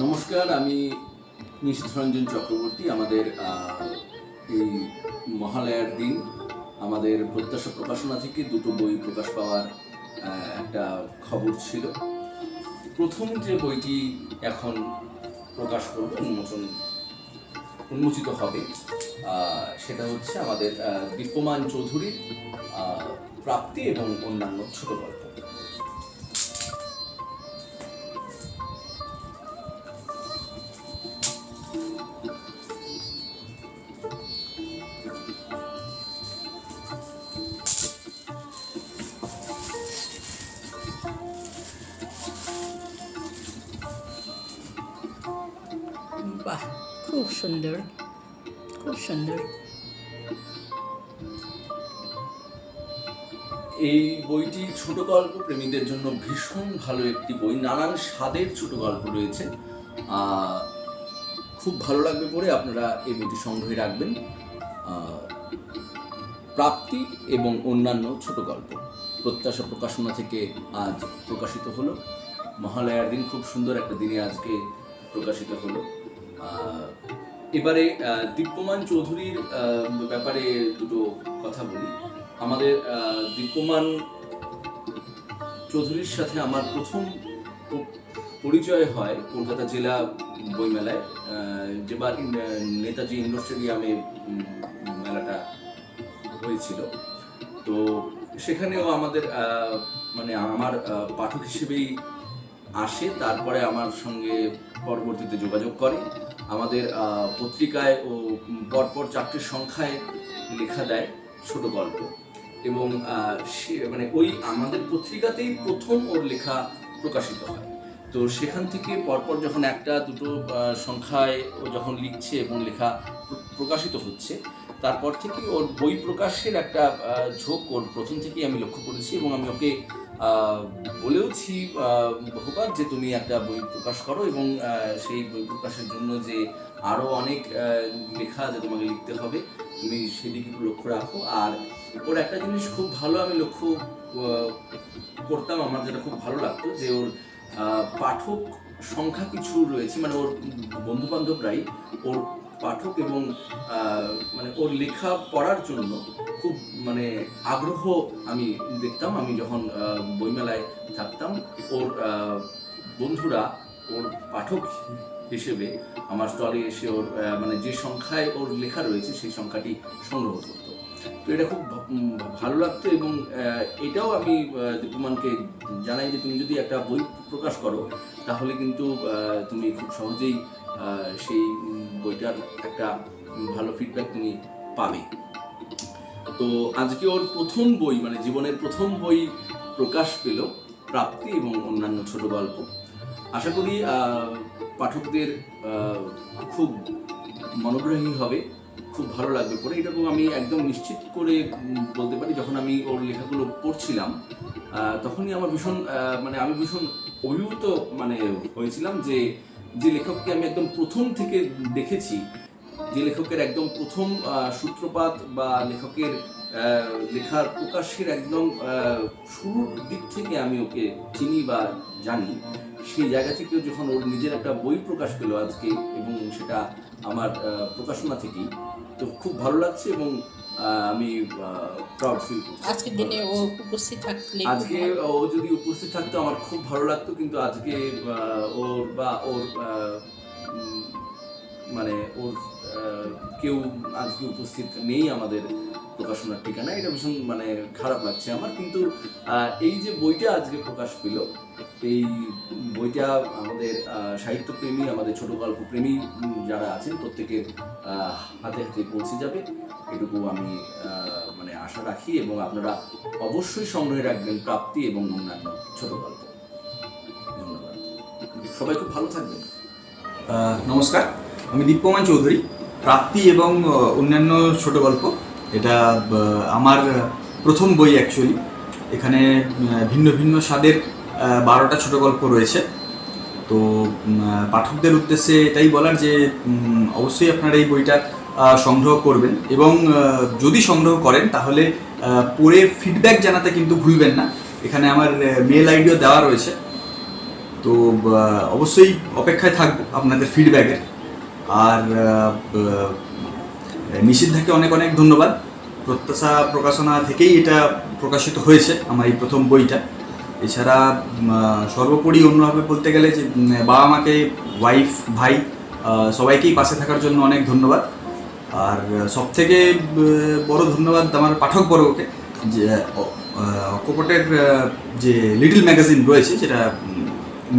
নমস্কার, আমি নিশিতরঞ্জন চক্রবর্তী, আমাদের এই মহালয়ার দিন। আমাদের প্রত্যাশা প্রকাশনা থেকে দুটো বই প্রকাশ পাওয়ার একটা খবর ছিল। প্রথম যে বইটি এখন প্রকাশ করব, উন্মোচন, উন্মোচিত হবে সেটা হচ্ছে আমাদের দীপ্যমান চৌধুরীর প্রাপ্তি এবং অন্যান্য ছোট গল্প। বাহ, খুব সুন্দর খুব সুন্দর। এই বইটি ছোট গল্প প্রেমীদের জন্য ভীষণ ভালো একটি বই, নানান স্বাদের ছোট গল্প রয়েছে খুব ভালো লাগবে পড়ে, আপনারা এই বইটি সংগ্রহে রাখবেন। প্রাপ্তি এবং অন্যান্য ছোট গল্প প্রত্যাশা প্রকাশনা থেকে আজ প্রকাশিত হলো। মহালয়ার দিন খুব সুন্দর একটা দিনে আজকে প্রকাশিত হলো। এবারে দীপ্যমান চৌধুরীর ব্যাপারে দুটো কথা বলি। আমাদের দীপ্যমান চৌধুরীর সাথে আমার প্রথম পরিচয় হয় কলকাতা জেলা বইমেলায়। যেবার নেতাজি ইন্ডোর স্টেডিয়ামে মেলাটা হয়েছিল। তো সেখানেও আমাদের মানে আমার পাঠক হিসেবেই আসে। তারপরে আমার সঙ্গে পরবর্তীতে যোগাযোগ করে। আমাদের পত্রিকায় ও পরপর চারটির সংখ্যায় লেখা দেয় ছোট গল্প। এবং সে মানে ওই আমাদের পত্রিকাতেই প্রথম ওর লেখা প্রকাশিত হয়। তো সেখান থেকে পরপর যখন একটা, দুটো সংখ্যায় ও যখন লিখছে এবং লেখা প্রকাশিত হচ্ছে, তারপর থেকে ওর বই প্রকাশের একটা ঝোঁক ওর প্রথম থেকেই আমি লক্ষ্য করেছি এবং আমি ওকে বলেওছি বহুবার যে তুমি একটা বই প্রকাশ করো এবং সেই বই প্রকাশের জন্য যে আরও অনেক লেখা যে তোমাকে লিখতে হবে, তুমি সেদিকে লক্ষ্য রাখো। আর ওর একটা জিনিস খুব ভালো আমি লক্ষ্য করতাম, আমার যেটা খুব ভালো লাগতো যে ওর পাঠক সংখ্যা কিছু রয়েছে মানে ওর বন্ধু বান্ধবরাই ওর পাঠক এবং মানে ওর লেখা পড়ার জন্য খুব মানে আগ্রহ আমি দেখতাম। আমি যখন বইমেলায় থাকতাম ওর বন্ধুরা ওর পাঠক হিসেবে আমার স্টলে এসে ওর মানে যে সংখ্যায় ওর লেখা রয়েছে সেই সংখ্যাটি সংগ্রহ করতো। তো এটা খুব ভালো লাগতো এবং এটাও আমি আহ, দীপ্যমানকে জানাই যে তুমি যদি একটা বই প্রকাশ করো তাহলে কিন্তু তুমি খুব সহজেই সেই বইটার একটা ভালো ফিডব্যাক তুমি পাবে। তো আজকে ওর প্রথম বই মানে জীবনের প্রথম বই প্রকাশ পেল, প্রাপ্তি এবং অন্যান্য ছোট গল্প। আশা করি পাঠকদের খুব মনোগ্রাহী হবে, খুব ভালো লাগবে। পড়ে এরকম আমি একদম নিশ্চিত করে বলতে পারি, যখন আমি ওর লেখাগুলো পড়ছিলাম তখনই আমার ভীষণ মানে আমি ভীষণ অভিভূত মানে হয়েছিলাম যে যে লেখককে আমি একদম প্রথম থেকে দেখেছি যে লেখকের একদম প্রথম সূত্রপাত বা লেখকের লেখার প্রকাশের একদম শুরুর দিক থেকে আমি ওকে চিনি বা জানি। সেই জায়গা থেকে যখন ওর নিজের একটা বই প্রকাশ পেল আজকে এবং সেটা আমার প্রকাশনা থেকেই তো খুব ভালো লাগছে এবং আমি প্রাউড ফিল করছি। আজকের দিনে ও উপস্থিত থাকলে আজকে ও যদি উপস্থিত থাকতো আমার খুব ভালো লাগতো কিন্তু আজকে ওর বা ওর মানে ওর কেউ আজকে উপস্থিত নেই আমাদের প্রকাশনার ঠিকানা। এটা ভীষণ মানে খারাপ লাগছে আমার, কিন্তু এই যে বইটা আজকে প্রকাশ পেল, এই বইটা আমাদের সাহিত্যপ্রেমী, আমাদের ছোট গল্প প্রেমী যারা আছেন প্রত্যেকের হাতে হাতে পৌঁছে যাবে। এটুকু আমি মানে আশা রাখি এবং আপনারা অবশ্যই সংগ্রহে রাখবেন প্রাপ্তি এবং অন্যান্য ছোট গল্প। ধন্যবাদ। সবাই খুব ভালো থাকবেন। নমস্কার, আমি দীপ্যমান চৌধুরী। প্রাপ্তি এবং অন্যান্য ছোট গল্প। এটা আমার প্রথম বই অ্যাকচুয়ালি এখানে ভিন্ন ভিন্ন স্বাদের বারোটা ছোট গল্প রয়েছে। তো পাঠকদের উদ্দেশ্যে এটাই বলার যে অবশ্যই আপনারা এই বইটা সংগ্রহ করবেন এবং যদি সংগ্রহ করেন তাহলে পড়ে ফিডব্যাক জানাতে কিন্তু ভুলবেন না। এখানে আমার মেল আইডিও দেওয়া রয়েছে। তো অবশ্যই অপেক্ষায় থাকব আপনাদের ফিডব্যাকের আর নিষিদ্ধাকে অনেক অনেক ধন্যবাদ। প্রত্যাশা, প্রকাশনা থেকেই এটা প্রকাশিত হয়েছে আমার এই প্রথম বইটা। এছাড়া সর্বোপরি অন্যভাবে বলতে গেলে যে বাবা মাকে ওয়াইফ ভাই সবাইকেই পাশে থাকার জন্য অনেক ধন্যবাদ। আর সব থেকে বড় ধন্যবাদ আমার পাঠক বর্গকে যে অকপটের যে লিটল ম্যাগাজিন রয়েছে, যেটা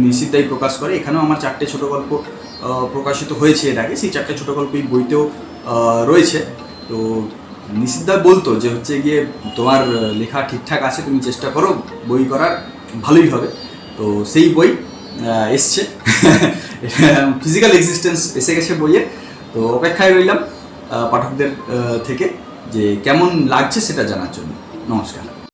নিশ্চিতাই প্রকাশ করে। এখানেও আমার চারটে ছোট গল্প প্রকাশিত হয়েছে এর আগে। সেই চারটে ছোট গল্প এই বইতেও রয়েছে। তো নিষিদ্ধা বলতো যে হচ্ছে গিয়ে, তোমার লেখা ঠিকঠাক আছে, তুমি চেষ্টা করো, বই করার, ভালোই হবে। তো সেই বই এসছে। ফিজিক্যাল এক্সিস্টেন্স এসে গেছে বইয়ে। তো অপেক্ষায় রইলাম পাঠকদের থেকে যে কেমন লাগছে সেটা জানার জন্য। নমস্কার।